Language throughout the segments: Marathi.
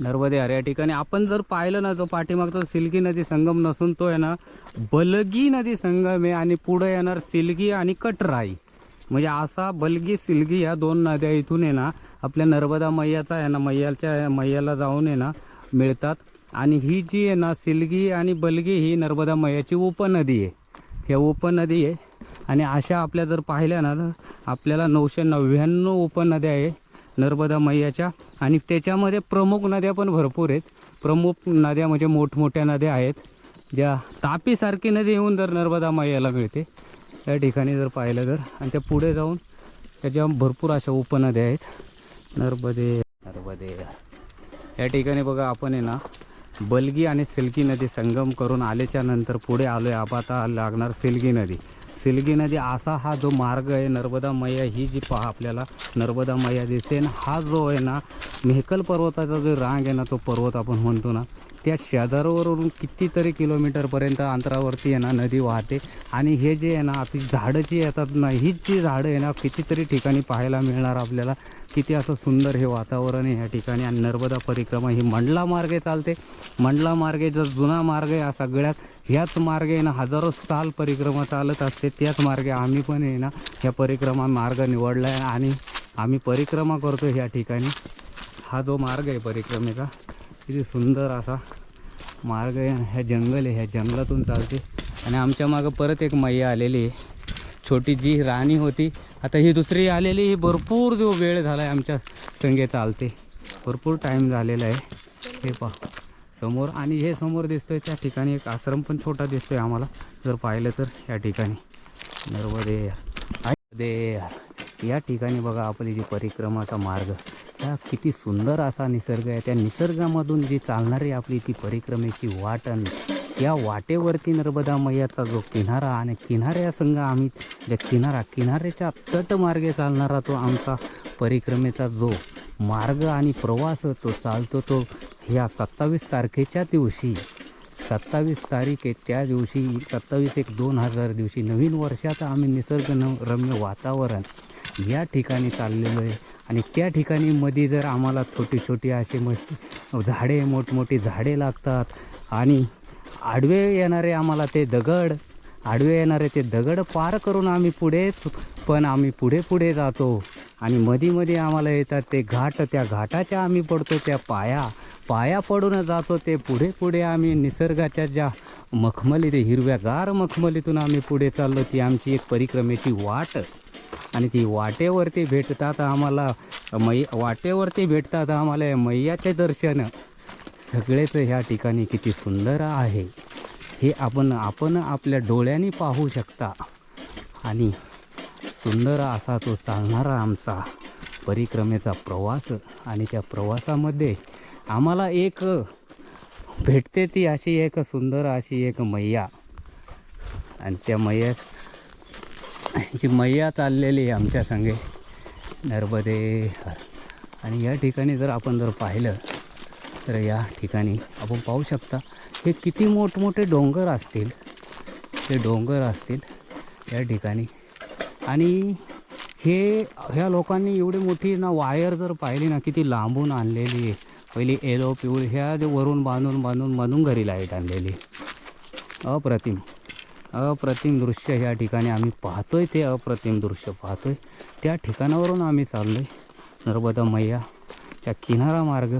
नर्मदे या ठिकाणी आपण जर पाहिलं ना तो पाठीमागचा सिलगी नदी संगम नसून तो आहे ना बलगी नदी संगम आहे आणि पुढे येणार सिलगी आणि कटराई. म्हणजे असा बलगी सिलगी या दोन नद्या इथून आहे ना आपल्या नर्मदा मैयाचा आहे ना मैयाच्या मैयाला जाऊन आहे ना मिळतात. आणि ही जी आहे ना सिलगी आणि बलगी ही नर्मदा मैयाची उपनदी आहे. ह्या उपनदी आहे. आणि अशा आपल्या जर पाहिल्या ना तर आपल्याला नऊशे नव्याण्णव उपनद्या आहे. नर्मदा मैयाच्या. आणि त्याच्यामध्ये प्रमुख नद्या पण भरपूर आहेत. प्रमुख नद्या म्हणजे मोठमोठ्या नद्या आहेत. ज्या तापीसारखी नदी येऊन जर नर्मदा मैयाला मिळते त्या ठिकाणी जर पाहिलं तर. आणि त्या पुढे जाऊन त्याच्या भरपूर अशा उपनद्या आहेत. नर्मदे नर्मदे. या ठिकाणी बघा आपण आहे ना बलगी आणि सिल्की नदी संगम करून आल्याच्यानंतर पुढे आलो आहे आता लागणार सिल्की नदी. सिलगी नदी असा हा जो मार्ग आहे नर्मदा मैया ही जी पहा आपल्याला नर्मदा मैया दिसते. आणि हा जो आहे ना मेहकल पर्वताचा जो रांग आहे ना तो पर्वत आपण म्हणतो ना त्या शेजारावरून कितीतरी किलोमीटरपर्यंत अंतरावरती आहे ना नदी वाहते. आणि हे जे आहे ना ती झाडं जी येतात ना हीच जी झाडं आहे ना कितीतरी ठिकाणी पाहायला मिळणार आपल्याला. किती असं सुंदर हे वातावरण आहे ह्या ठिकाणी. आणि नर्मदा परिक्रमा ही मंडला मार्गे चालते. मंडला मार्गे जो जुना मार्ग आहे हा सगळ्यात ह्याच मार्गे ना हजारो साल परिक्रमा चालत असते. त्याच मार्गे आम्ही पण आहे ना ह्या परिक्रमा मार्ग निवडला आहे आणि आम्ही परिक्रमा करतो ह्या ठिकाणी. हा जो मार्ग आहे परिक्रमेचा किती सुंदर असा मार्ग आहे ह्या जंगल आहे. ह्या जंगलातून चालते. आणि आमच्या मागं परत एक मैया आलेली आहे. छोटी जी राणी होती. आता ही दुसरी आलेली ही भरपूर जो वेळ झाला आहे आमच्या संगे चालते. भरपूर टाईम झालेला आहे. हे पहा. समोर आणि हे समोर दिसतोय. त्या ठिकाणी एक आश्रम पण छोटा दिसतोय आम्हाला. जर पाहिलं तर या ठिकाणी. नर्मदे. दे. या ठिकाणी बघा आपली जी परिक्रमाचा मार्ग. त्या किती सुंदर असा निसर्ग आहे. त्या निसर्गामधून जी चालणारी आपली ती परिक्रमेची वाट आणि या वाटेवरती नर्मदा मैयाचा जो किनारा आणि किनाऱ्यासंग आम्ही ज्या किनारा किनाऱ्याच्या तटमार्गे चालणारा तो आमचा परिक्रमेचा जो मार्ग आणि प्रवास तो चालतो तो ह्या सत्तावीस तारखेच्या दिवशी. सत्तावीस तारीख आहे त्या दिवशी सत्तावीस एक दोन हजार दिवशी नवीन वर्षाचं आम्ही निसर्ग रम्य वातावरण या ठिकाणी चाललेलो आहे. आणि त्या ठिकाणी मध्ये जर आम्हाला छोटी छोटी असे मस्त झाडे मोठमोठी झाडे लागतात. आणि आडवे येणारे आम्हाला ते दगड आडवे येणारे ते दगड पार करून आम्ही पुढे पण आम्ही पुढे पुढे जातो. आणि मध्ये मध्ये आम्हाला येतात ते घाट त्या घाटाच्या आम्ही पडतो त्या पाया. पाया पडून जातो ते पुढे पुढे आम्ही निसर्गाच्या ज्या मखमली ते हिरव्यागार मखमलीतून आम्ही पुढे चाललो. ती आमची एक परिक्रमेची वाट. आणि ती वाटेवरती भेटतात आम्हाला मै वाटेवरती भेटतात आम्हाला मैयाचे दर्शन. सगळेच ह्या ठिकाणी किती सुंदर आहे. हे आपण आपण आपल्या डोळ्यांनी पाहू शकता. आणि सुंदर असा तो चालणारा आमचा परिक्रमेचा प्रवास. आणि त्या प्रवासामध्ये आम्हाला एक भेटते ती अशी एक सुंदर अशी एक मैया. आणि त्या मैया जी मैया चाललेली आहे आमच्या संगे नर्मदे आणि या ठिकाणी जर आपण जर पाहिलं तर या ठिकाणी आपण पाहू शकता हे किती मोठमोठे डोंगर असतील. ते डोंगर असतील या ठिकाणी. आणि हे ह्या लोकांनी एवढी मोठी ना वायर जर पाहिली ना किती लांबून आणलेली आहे. पहिली एलो पिवळी ह्या जे वरून बांधून बांधून बांधून घरी लाइट आणलेली. अप्रतिम अप्रतिम दृश्य ह्या ठिकाणी आम्ही पाहतोय ते अप्रतिम दृश्य पाहतोय. त्या ठिकाणावरून आम्ही चाललो आहे नर्मदा मैयाच्या किनारा मार्ग.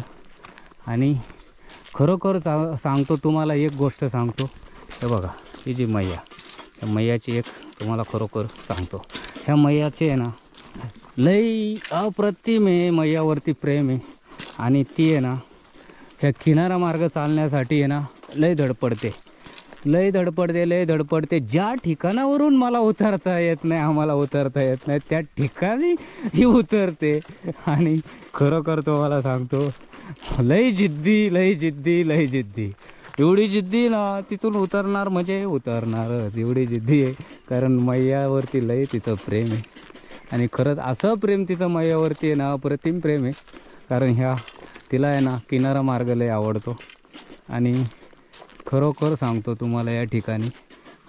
आणि खरोखर चा सांगतो तुम्हाला एक गोष्ट सांगतो. हे बघा ही जी मैया त्या मैयाची एक तुम्हाला खरोखर सांगतो. ह्या मैयाचे आहे ना लई अप्रतिम आहे मैयावरती प्रेम आहे. आणि ती आहे ना ह्या किनारा मार्ग चालण्यासाठी आहे ना लय धडपडते. लय धडपडते लय धडपडते. ज्या ठिकाणावरून मला उतरता येत नाही आम्हाला उतरता येत नाही त्या ठिकाणी ही उतरते. आणि खरोखर मला सांगतो लय जिद्दी लय जिद्दी लय जिद्दी. एवढी जिद्दी ना तिथून उतरणार म्हणजे उतरणारच. एवढी जिद्दी आहे कारण मैयावरती लय तिचं प्रेम आहे. आणि खरंच असं प्रेम तिचं मैयावरती आहे ना अप्रतिम प्रेम आहे. कारण ह्या तिला आहे ना किनारा मार्ग लय आवडतो. आणि खरोखर सांगतो तुम्हाला या ठिकाणी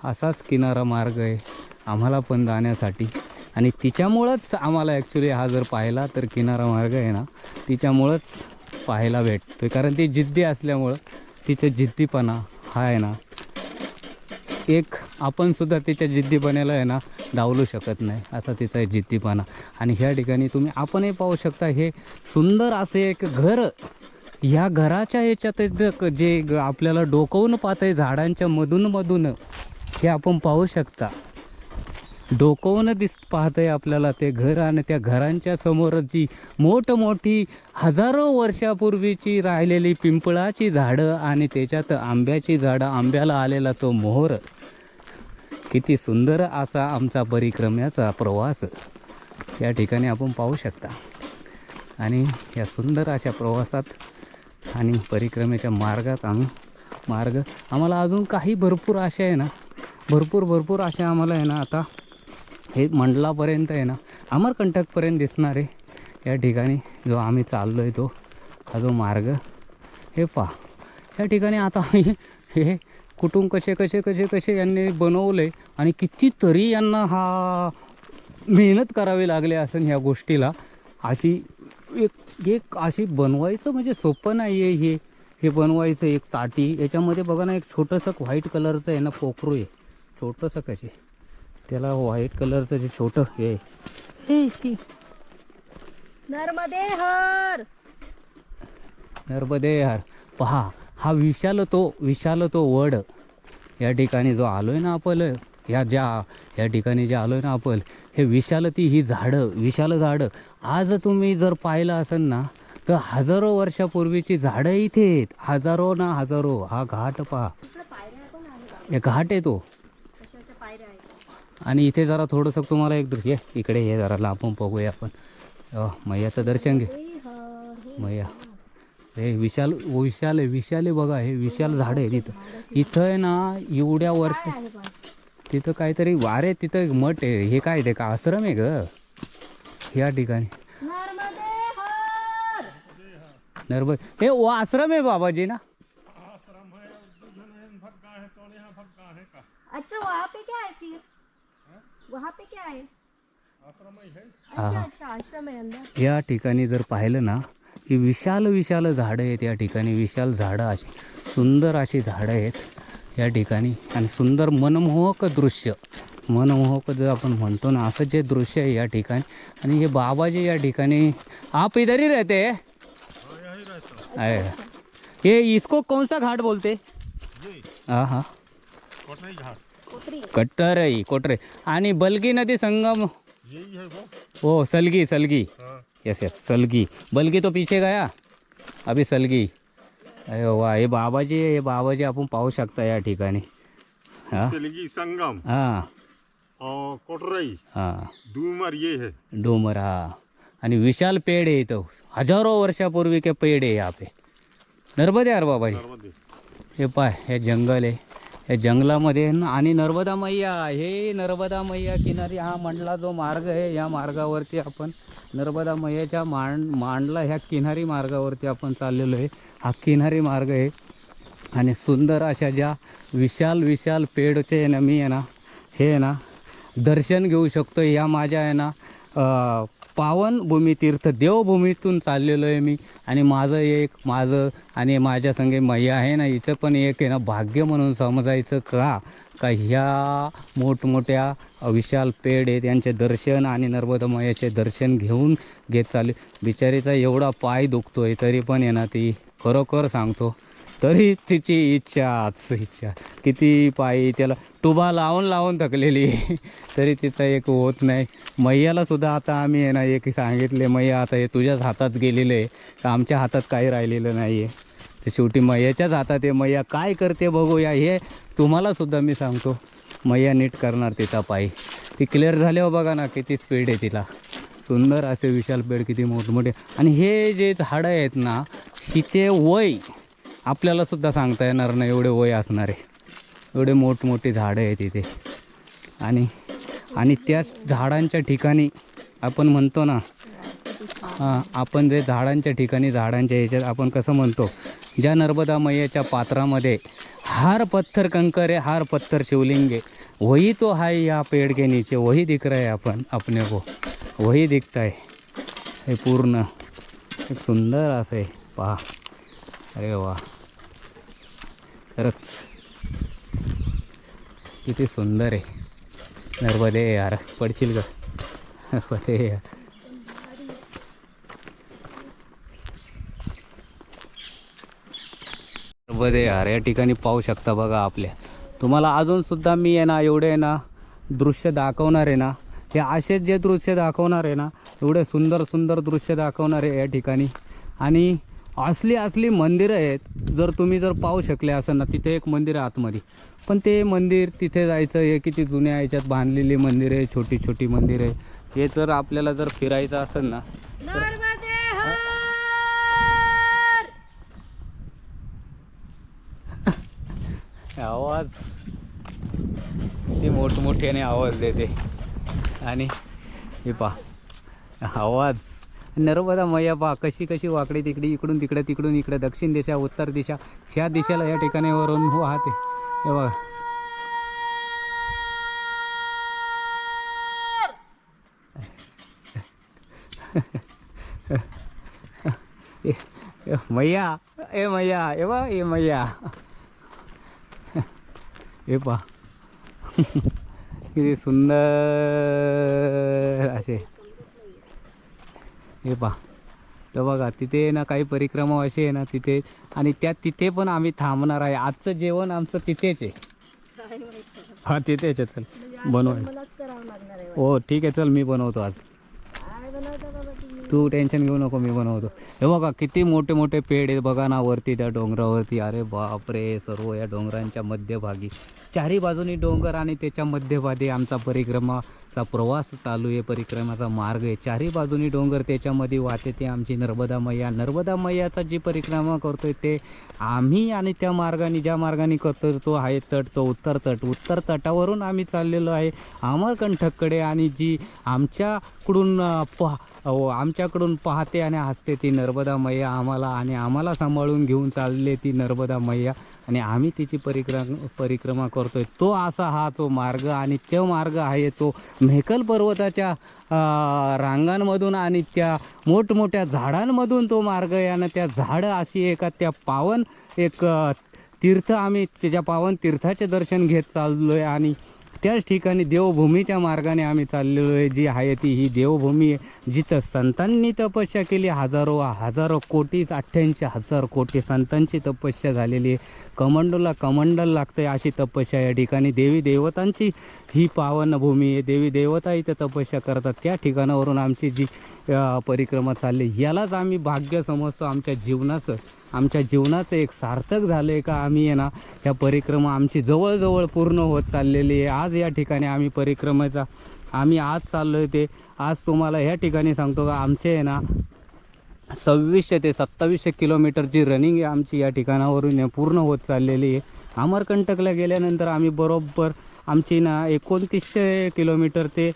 असाच किनारा मार्ग आहे आम्हाला पण जाण्यासाठी. आणि तिच्यामुळंच आम्हाला ॲक्च्युली हा जर पाहिला तर किनारा मार्ग आहे ना तिच्यामुळंच पाहायला भेटतो कारण ती जिद्दी असल्यामुळं तिचा जिद्दीपणा हा आहे ना एक आपण सुद्धा तिच्या जिद्दीपणाला आहे ना डावलू शकत नाही असा तिचा जिद्दीपणा. आणि ह्या ठिकाणी तुम्ही आपणही पाहू शकता हे सुंदर असे एक घर ह्या घराच्या याच्यात जे ग- आपल्याला डोकवून पाहतंय झाडांच्या मधून मधून हे आपण पाहू शकता. डोकवून दिस पाहतंय आपल्याला ते घर आणि त्या घरांच्या समोर जी मोठमोठी हजारो वर्षापूर्वीची राहिलेली पिंपळाची झाडं आणि त्याच्यात आंब्याची झाडं आंब्याला आलेला तो मोहर. किती सुंदर असा आमचा परिक्रम्याचा प्रवास या ठिकाणी आपण पाहू शकता. आणि या सुंदर अशा प्रवासात आणि परिक्रमेच्या मार्गात आम्ही मार्ग आम्हाला अजून काही भरपूर अशा आहे ना भरपूर भरपूर अशा आम्हाला आहे ना आता हे मंडलापर्यंत आहे ना अमरकंटकपर्यंत दिसणार आहे या ठिकाणी जो आम्ही चाललो आहे तो हा जो मार्ग हे पहा. या ठिकाणी आता हे हे कुटुंब कसे कसे कसे कसे यांनी बनवले आणि कितीतरी यांना हा मेहनत करावी लागली असं ह्या गोष्टीला अशी एक एक अशी बनवायचं म्हणजे सोपं नाही आहे हे. हे बनवायचं एक ताटी याच्यामध्ये बघा ना एक छोटंसं व्हाईट कलरचं आहे ना पोखरू आहे. छोटंसं कसे त्याला व्हाईट कलरचं जे छोटं हे नर्मदे हर नर्मदे यार पहा हा विशाल तो विशाल तो वड. या ठिकाणी जो आलो आहे ना आपण या ज्या या ठिकाणी जे आलो आहे ना आपण हे विशाल ती ही झाडं विशाल झाडं. आज तुम्ही जर पाहिलं असेल ना तर हजारो वर्षापूर्वीची झाडं इथे आहेत. हजारो ना हजारो हा घाट पहा. हे घाट आहे तो. आणि इथे जरा थोडंसं तुम्हाला एक ये इकडे हे जरा लांबून बघूया आपण. अ, मैयाचं दर्शन घे. मैया. हे विशाल विशाल आहे विशाल आहे बघा हे विशाल झाड आहे तिथं इथं आहे ना एवढ्या वर्ष तिथं काहीतरी वारे तिथं एक मठ आहे. हे काय ते? का आश्रम आहे ग. या ठिकाणी. नर्मदे हे वो आश्रम आहे बाबाजी ना? अच्छा वहाँ पे क्या है फिर? वहाँ पे क्या है हाँ। अच्छा अच्छा आश्रम है अंदर। या ठिकाणी जर पाहिलं ना की विशाल विशाल झाडं आहेत या ठिकाणी. विशाल झाडं अशी सुंदर अशी झाडं आहेत या ठिकाणी. आणि सुंदर मनमोहक दृश्य. मनमोहक जर आपण म्हणतो ना असं जे दृश्य आहे या ठिकाणी. आणि हे बाबाजी या ठिकाणी आप इधर ही रहते हैं? अरे इसको कौन सा घाट बोलते? हाँ हाँ कोठरी कट्टरई कोटरे आणि बलगी नदी संगम? यही है सलगी सलगी. हाँ। यस यस सलगी बल्कि तो पीछे गया। अभी सलगी अरे वा हे बाबाजी हे बाबाजी आपण पाहू शकता या ठिकाणी। हां? संगम हां. कोटरई। हां. डूमर ये है। डोंगर हा. आणि विशाल पेड़ आहे इथं. हजारो वर्षापूर्वी के पेड़ आहे यहाँ पे. नर्मदे यार बाबाजी. हे पाय हे जंगल आहे. या जंगलामध्ये आणि नर्मदा मैया हे नर्मदा मैया किनारी हा मंडला जो मार्ग आहे या मार्गावरती आपण नर्मदा मैयाच्या मांड मांडला ह्या किनारी मार्गावरती आपण चाललेलो आहे. हा किनारी मार्ग आहे. आणि सुंदर अशा ज्या विशाल विशाल पेडचे आहे ना मी आहे ना हे आहे ना दर्शन घेऊ शकतो या माझ्या आहे ना पावनभूमी तीर्थ देवभूमीतून चाललेलो आहे मी. आणि माझं एक माझं आणि माझ्या संगे मैया आहे ना हिचं पण एक आहे ना भाग्य म्हणून समजायचं का? का ह्या मोठमोठ्या विशाल पेड आहेत यांचे दर्शन आणि नर्मदा मैयाचे दर्शन घेऊन घेत चालू बिचारीचा एवढा पाय दुखतो आहे तरी पण आहे ना ती खरोखर सांगतो. तरी तिची इच्छाच इच्छा. किती पायी त्याला टुबा लावून लावून थकलेली. तरी तिचा एक होत नाही. मैयाला सुद्धा आता आम्ही आहे ना एक सांगितले मैया आता हे तुझ्याच हातात गेलेलं आहे. तर आमच्या हातात काही राहिलेलं नाही आहे तर शेवटी मैयाच्याच हातात आहे. मैया काय करते बघूया हे तुम्हाला सुद्धा मी सांगतो. मैया नीट करणार तिचा पायी. ती क्लिअर झाल्यावर हो बघा ना किती स्पीड आहे तिला. सुंदर असे विशाल पेड किती मोठमोठे. आणि हे जे झाडं आहेत ना हिचे वय आपल्याला सुद्धा सांगता येणार नाही एवढे वय असणारे. एवढे मोठमोठी झाडं आहेत इथे. आणि आणि त्याच झाडांच्या ठिकाणी आपण म्हणतो ना हां आपण जे झाडांच्या ठिकाणी झाडांच्या ह्याच्यात आपण कसं म्हणतो ज्या नर्मदा मैयाच्या पात्रामध्ये हार पत्थर कंकर आहे हार पत्थर शिवलिंगे. वही तो हाय या पेड़ के नीचे वही दिख रहा है अपन अपने को. वही दिखता है. हे पूर्ण एक सुंदर असं आहे पहा अरे वा खरंच किती सुंदर आहे नर्मदे यार पडशील का? नर्मदे यार. नर्मदे यार या ठिकाणी पाहू शकता बघा आपल्या. तुम्हाला अजूनसुद्धा मी आहे ना एवढे आहे ना दृश्य दाखवणार आहे ना. हे असेच जे दृश्य दाखवणार आहे ना एवढे सुंदर सुंदर दृश्य दाखवणार आहे या ठिकाणी. आणि असली असली मंदिरं आहेत जर तुम्ही जर पाहू शकले असेल ना तिथे एक मंदिर आहे आतमध्ये. पण ते मंदिर तिथे जायचं हे किती जुन्या याच्यात बांधलेली मंदिर आहे छोटी छोटी मंदिर आहे. हे जर आपल्याला जर फिरायचं असेल ना तर हर आवाज. ते मोठमोठ्याने आवाज देते. आणि हे पहा आवाज. नर्मदा मैया पहा कशी कशी वाकडी तिकडी इकडून तिकडे तिकडून इकडे दक्षिण दिशा उत्तर दिशा ह्या दिशेला या ठिकाणी वरून हो वाहते हे बघा. ए, मैया ए मैया ए ए मैया. हे पहा. किती सुंदर असे. हे पहा. तर बघा तिथे ना काही परिक्रमा असे आहे ना तिथे. आणि त्या तिथे पण आम्ही थांबणार आहे. आजचं जेवण आमचं तिथेच आहे. हा तिथेच आहे. चल म्हणजे बनवाय. हो ठीक आहे. चल मी बनवतो आज काय बनवता बाबा तुम्ही तू टेन्शन घेऊ नको मी बनवतो. हे बघा किती मोठे मोठे पेड आहेत बघा ना वरती त्या डोंगरावरती. अरे बापरे सर्व या डोंगरांच्या मध्यभागी. चारी बाजूनी डोंगर आणि त्याच्या मध्यभागी आमचा परिक्रमाचा प्रवास चालू आहे परिक्रमाचा मार्ग आहे. चारी बाजूनी डोंगर त्याच्यामध्ये वाहते ते आमची नर्मदा मैया. नर्मदा मैयाचा जी परिक्रमा करतोय ते आम्ही आणि त्या मार्गाने ज्या मार्गाने करतो तो आहे तट तो उत्तर तट. उत्तर तटावरून आम्ही चाललेलो आहे अमरकंठककडे आणि जी आमच्याकडून अं, पहा आमच्याकडून पाहते आणि हसते ती नर्मदा मैया आम्हाला आणि आम्हाला सांभाळून घेऊन चालले ती नर्मदा मैया. आणि आम्ही तिची परिक्रमा परिक्रमा करतोय. तो असा हा तो मार्ग आणि तो मार्ग आहे तो मेहकल पर्वताच्या रांगांमधून आणि त्या मोठमोठ्या झाडांमधून तो मार्ग आहे. आणि त्या झाडं अशी एका त्या पावन एक तीर्थ आम्ही त्याच्या पावन तीर्थाचे दर्शन घेत चाललो आहे आणि त्याच ठिकाणी देवभूमीच्या मार्गाने आम्ही चाललेलो आहे. जी आहे ती ही देवभूमी आहे. जिथं संतांनी तपस्या केली हजारो हजारो कोटी अठ्ठ्याऐंशी हजार कोटी संतांची तपस्या झालेली आहे. कमंडोला कमंडल लागते अशी तपस्या या ठिकाणी. देवी देवतांची ही पावन भूमी आहे. देवी देवता इथं तपस्या करतात. त्या ठिकाणावरून आमची जी परिक्रमा चालली. यालाच आम्ही भाग्य समजतो आमच्या जीवनाचं. आमच्या जीवनाचं एक सार्थक झालं आहे का आम्ही आहे ना ह्या परिक्रमा आमची जवळजवळ पूर्ण होत चाललेली आहे. आज या ठिकाणी आम्ही परिक्रमेचा आम्ही आज चाललो आहे ते. आज तुम्हाला ह्या ठिकाणी सांगतो का आमचे आहे ना सव्वीसशे ते सत्तावीसशे किलोमीटरची रनिंग आहे आमची या ठिकाणावरून पूर्ण होत चाललेली आहे. अमरकंटकला गेल्यानंतर आम्ही बरोबर आमची ना एकोणतीसशे किलोमीटर ते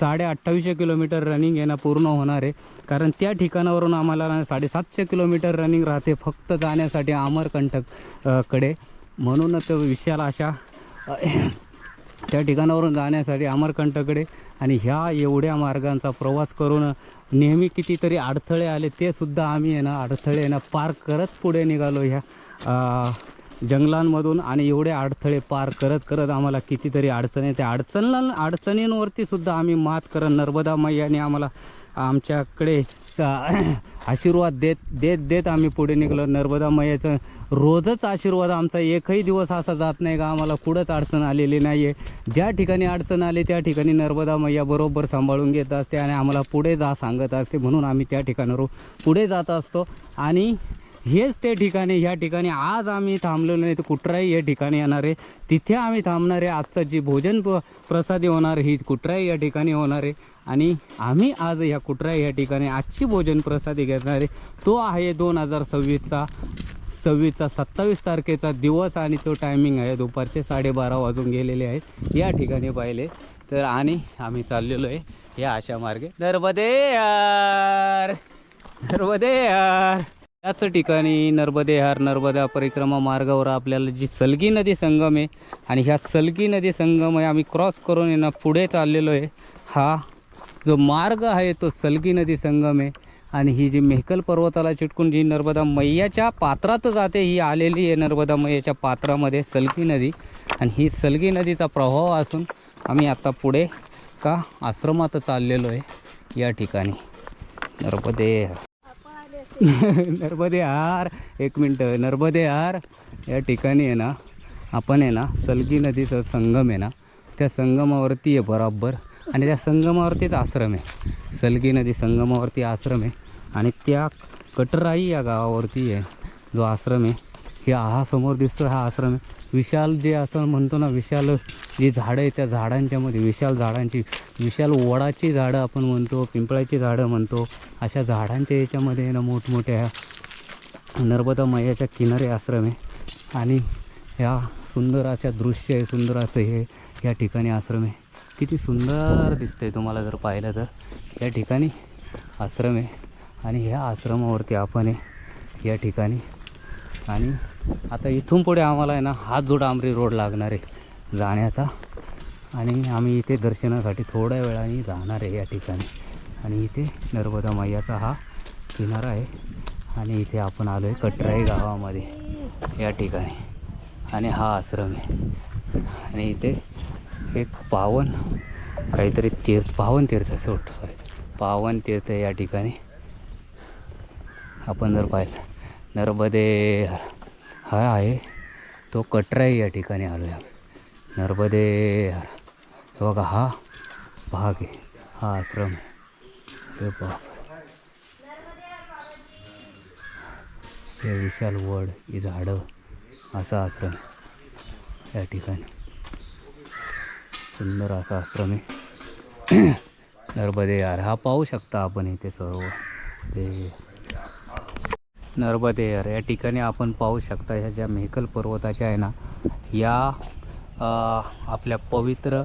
साडे अठ्ठावीसशे किलोमीटर रनिंग आहे ना पूर्ण होणार आहे. कारण त्या ठिकाणावरून आम्हाला ना साडेसातशे किलोमीटर रनिंग राहते फक्त जाण्यासाठी अमरकंटककडे कडे. म्हणूनच विशाल अशा त्या ठिकाणावरून जाण्यासाठी अमरकंटकडे आणि ह्या एवढ्या मार्गांचा प्रवास करून नेहमी कितीतरी अडथळे आले ते सुद्धा आम्ही आहे ना अडथळे ना पार करत पुढे निघालो ह्या जंगलांमधून आणि एवढे अडथळे पार करत करत आम्हाला कितीतरी अडचणी त्या अडचण अडचणींवरती सुद्धा आम्ही मात करत नर्मदा मैयाने आम्हाला आमच्याकडे स- आशीर्वाद देत देत देत आम्ही पुढे निघलो. नर्मदा मैयाचं रोजच आशीर्वाद आमचा एकही दिवस असा जात नाही का आम्हाला कुठंच अडचण आलेली नाही आहे ज्या ठिकाणी अडचण आली त्या ठिकाणी नर्मदा मैया बरोबर सांभाळून घेत असते आणि आम्हाला पुढे जा सांगत असते म्हणून आम्ही त्या ठिकाणावरून पुढे जात असतो. आणि हेच ते ठिकाणी ह्या ठिकाणी आज आम्ही थांबलेलो नाही तर कुठराई या ठिकाणी येणार आहे. तिथे आम्ही थांबणार आहे. आजचं जी भोजन प प्रसादी होणार ही कुठराई या ठिकाणी होणार आहे. आणि आम्ही आज ह्या कुठराई या ठिकाणी आजची भोजन प्रसादी घेणार आहे. तो आहे दोन हजार सव्वीसचा सव्वीसचा सत्तावीस तारखेचा दिवस आणि तो टायमिंग आहे. दुपारचे साडेबारा वाजून गेलेले आहेत. या ठिकाणी पाहिले तर आणि आम्ही चाललेलो आहे या अशा मार्गे. नर्मदे यार नर्मदे यार याच ठिकाणी नर्मदेहार नर्मदा परिक्रमा मार्गावर आपल्याला जी सलगी नदी संगम आहे आणि ह्या सलगी नदी संगम आहे आम्ही क्रॉस करून येणं पुढे चाललेलो आहे. हा जो मार्ग आहे तो सलगी नदी संगम आहे आणि ही जी मेहकल पर्वताला चिटकून जी नर्मदा मैयाच्या पात्रात जाते ही आलेली आहे नर्मदा मैयाच्या पात्रामध्ये सलगी नदी. आणि ही सलगी नदीचा प्रभाव असून आम्ही आता पुढे का आश्रमात चाललेलो आहे या ठिकाणी. नर्मदे नर्मदे हार एक मिनटं. नर्मदे हार या ठिकाणी आहे ना आपण आहे ना सलगी नदीचं संगम आहे ना त्या संगमावरती आहे बराबर. आणि त्या संगमावरतीच आश्रम आहे. सलगी नदी संगमावरती आश्रम आहे. आणि त्या कटराई या गावावरती आहे जो आश्रम आहे. हे हा समोर दिसतो हा आश्रम आहे. विशाल जे असं म्हणतो ना विशाल जी झाडं आहे त्या झाडांच्यामध्ये विशाल झाडांची विशाल वडाची झाडं आपण म्हणतो पिंपळाची झाडं म्हणतो अशा झाडांच्या याच्यामध्ये आहे ना मोठमोठ्या नर्मदा मैयाच्या किनारे आश्रम आहे. आणि ह्या सुंदर अशा दृश्य आहे सुंदर असं हे या ठिकाणी आश्रम आहे. किती सुंदर दिसतंय तुम्हाला जर पाहिलं तर. या ठिकाणी आश्रम आहे. आणि ह्या आश्रमावरती आपण आहे या ठिकाणी. आणि आता इथून पुढे आम्हाला आहे ना हात जो रोड लागणार आहे जाण्याचा. आणि आम्ही इथे दर्शनासाठी थोड्या वेळाने जाणार आहे या ठिकाणी. आणि इथे नर्मदा मैयाचा हा किनारा आहे. आणि इथे आपण आलो आहे कटराई गावामध्ये या ठिकाणी. आणि हा आश्रम आहे. आणि इथे एक पावन काहीतरी तीर्थ पावन तीर्थ सोट सॉरी पावन तीर्थ या ठिकाणी. आपण जर पाहिलं नर्मदे हा आहे तो कटराई या ठिकाणी आलो आहे नर्मदे हे बघा हा भाग आहे. हा आश्रम आहे. हे बाप हे विशाल वड ही झाडं असा आश्रम आहे. या ठिकाणी. सुंदर असा आश्रम आहे. नर्मदे यार. हा पाहू शकता आपण इथे सर्व. ते नर्मदेयर या ठिकाणी आपण पाहू शकता ह्या ज्या मेहकल पर्वताच्या आहे ना या आपल्या पवित्र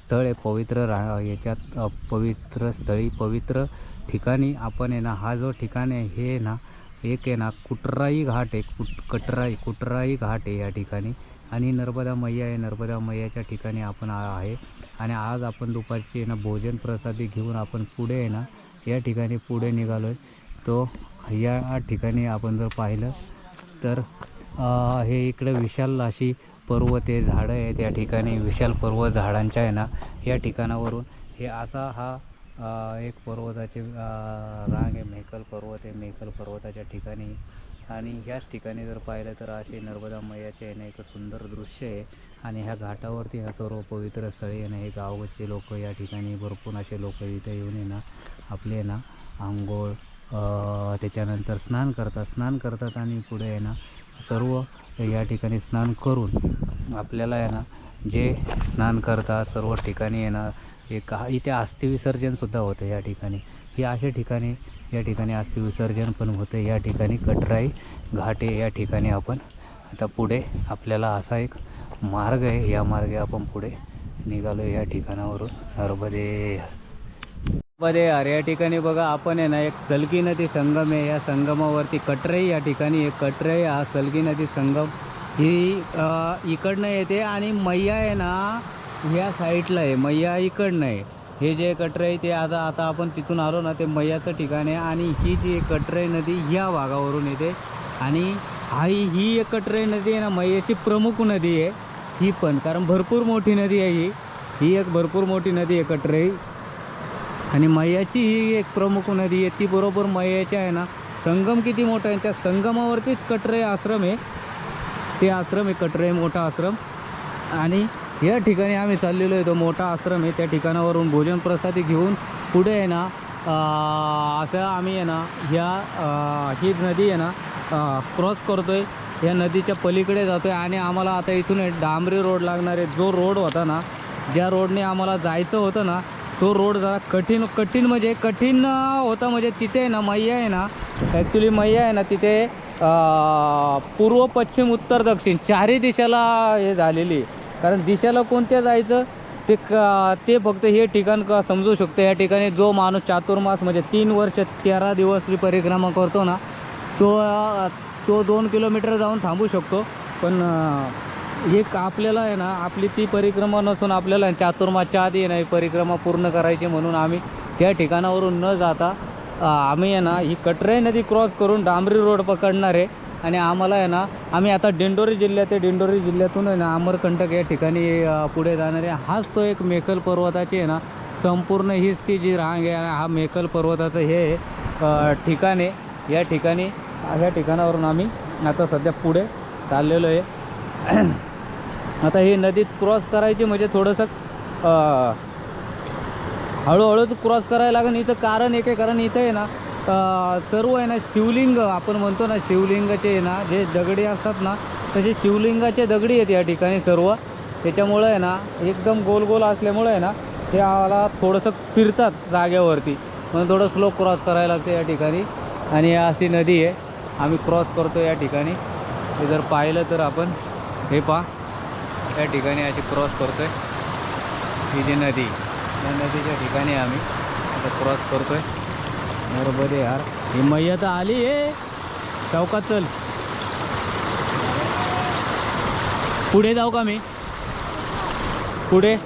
स्थळ आहे. पवित्र रा याच्यात पवित्र स्थळी पवित्र ठिकाणी आपण आहे ना हा जो ठिकाण आहे हे आहे ना एक आहे ना कुटराई घाट आहे. कुट कटराई कुटराई घाट आहे या ठिकाणी. आणि नर्मदा मैया आहे. नर्मदा मैयाच्या ठिकाणी आपण आहे. आणि आज आपण दुपारची आहे ना भोजन प्रसादी घेऊन आपण पुढे आहे ना या ठिकाणी पुढे निघालो आहे तो या ठिकाणी आपण जर पाहिलं तर हे इकडं विशाल अशी पर्वत आहे झाडं आहेत या ठिकाणी. विशाल पर्वत झाडांच्या आहे ना या ठिकाणावरून. हे असा हा एक पर्वताचे रांग आहे मेकल पर्वत आहे. मेकल पर्वताच्या ठिकाणी. आणि ह्याच ठिकाणी जर पाहिलं तर असे नर्मदा मैयाचे आहे ना एक सुंदर दृश्य आहे. आणि ह्या घाटावरती ह्या सर्व पवित्र स्थळे आहे ना हे गावचे लोक या ठिकाणी भरपूर असे लोक इथे येऊन आहे ना आपले ना आंघोळ त्याच्यानंतर स्नान करतात. स्नान करतात आणि पुढे आहे ना सर्व या ठिकाणी स्नान करून आपल्याला आहे ना जे स्नान करतात सर्व ठिकाणी आहे ना एक इथे अस्थिविसर्जनसुद्धा होतं या ठिकाणी. हे अशा ठिकाणी या ठिकाणी अस्थिविसर्जन पण होतं. या ठिकाणी कटराई घाटे या ठिकाणी आपण आता पुढे आपल्याला असा एक मार्ग आहे. या मार्गे आपण पुढे निघालो या ठिकाणावरून. नर्मदे मध्ये यार या ठिकाणी बघा आपण आहे ना एक सलगी नदी संगम आहे. या संगमावरती कटराई या ठिकाणी एक कटराई हा सलगी नदी संगम ही इकडनं येते आणि मैया आहे ना ह्या साईडला आहे. मैया इकडनं आहे. हे जे कटरई ते आता आता आपण तिथून आलो ना ते मैयाचं ठिकाण आहे. आणि ही जी कटराई नदी ह्या भागावरून येते. आणि हा ही एक कटरई नदी आहे ना मैयाची प्रमुख नदी आहे. ही पण कारण भरपूर मोठी नदी आहे ही. ही एक भरपूर मोठी नदी आहे कटराई. आणि मैयाची ही एक प्रमुख नदी आहे ती बरोबर मैयाची आहे ना. संगम किती मोठा आहे त्या संगमावरतीच कटरे आश्रम आहे. ते आश्रम आहे कटरे मोठा आश्रम. आणि या ठिकाणी आम्ही चाललेलो आहे तो मोठा आश्रम आहे. त्या ठिकाणावरून भोजन प्रसादी घेऊन पुढे आहे ना असं आम्ही आहे ना ह्या ही नदी आहे ना क्रॉस करतो आहे या नदीच्या पलीकडे जातो आहे आणि आम्हाला आता इथून एक डांबरी रोड लागणार आहे. जो रोड होता ना ज्या रोडने आम्हाला जायचं होतं ना तो रोड जरा कठीण कठीण म्हणजे कठीण होता म्हणजे तिथे आहे ना मैया आहे ना ॲक्च्युली मैया आहे ना तिथे पूर्व पश्चिम उत्तर दक्षिण चारही दिशेला हे झालेली कारण दिशेला कोणत्या जायचं ते क ते फक्त हे ठिकाण का समजू शकतो. या ठिकाणी जो माणूस चातुर्मास म्हणजे तीन वर्ष तेरा दिवस जी परिक्रमा करतो ना तो तो दोन किलोमीटर जाऊन थांबू शकतो. पण एक आपल्याला आहे ना आपली ती परिक्रमा नसून आपल्याला चातुर्माच्या आधी आहे ना ही परिक्रमा पूर्ण करायची म्हणून आम्ही त्या ठिकाणावरून न जाता आम्ही आहे ना ही कटराई नदी क्रॉस करून डांबरी रोड पकडणार आहे. आणि आम्हाला आहे ना आम्ही आता डिंडोरी जिल्ह्यात आहे डिंडोरी जिल्ह्यातून आहे ना अमरकंटक या ठिकाणी पुढे जाणार आहे. हाच तो एक मेकल पर्वताची आहे ना संपूर्ण हीच ती जी रांग आहे हा मेकल पर्वताचं हे ठिकाण आहे. या ठिकाणी ह्या ठिकाणावरून आम्ही आता सध्या पुढे चाललेलो आहे. आता ही नदीत क्रॉस करायची म्हणजे थोडंसं हळूहळूच क्रॉस करायला लागेल. हिचं कारण एक आहे कारण इथं आहे ना सर्व आहे ना शिवलिंग आपण म्हणतो ना शिवलिंगाचे आहे ना जे दगडी असतात ना तसे शिवलिंगाचे दगडी आहेत या ठिकाणी सर्व. त्याच्यामुळं आहे ना एकदम गोल गोल असल्यामुळं आहे ना ते आम्हाला थोडंसं फिरतात जाग्यावरती म्हणून थोडं स्लो क्रॉस करायला लागतं या ठिकाणी. आणि अशी नदी आहे आम्ही क्रॉस करतो या ठिकाणी. हे जर पाहिलं तर आपण हे पहा या ठिकाणी अशी क्रॉस करतो आहे ही जी नदी या नदीच्या ठिकाणी आम्ही आता क्रॉस करतो आहे बरोबर आहे यार. ही मैया तर आली आहे चौकात चल. पुढे जाऊ का मी? पुढे?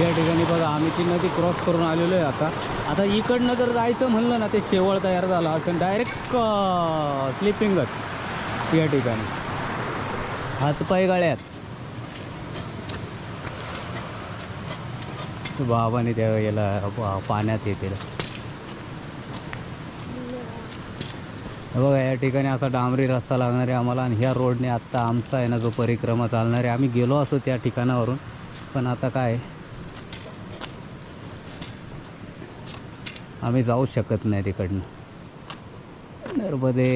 या ठिकाणी बघा आम्ही ती नदी क्रॉस करून आलेलो आहे आता. आता इकडनं जर जायचं म्हणलं ना ते शेवळ तयार झालं असं डायरेक्ट स्लिपिंगच या ठिकाणी. हातपाय गाळ्यात. बाबाने त्या याला पाण्यात येते बघा या ठिकाणी असा डांबरी रस्ता लागणार आहे आम्हाला. आणि ह्या रोडने आत्ता आमचा आहे ना जो परिक्रमा चालणार आहे. आम्ही गेलो असो त्या ठिकाणावरून. पण आता काय? आम्ही जाऊ शकत नाही तिकडनं. नर्मदे.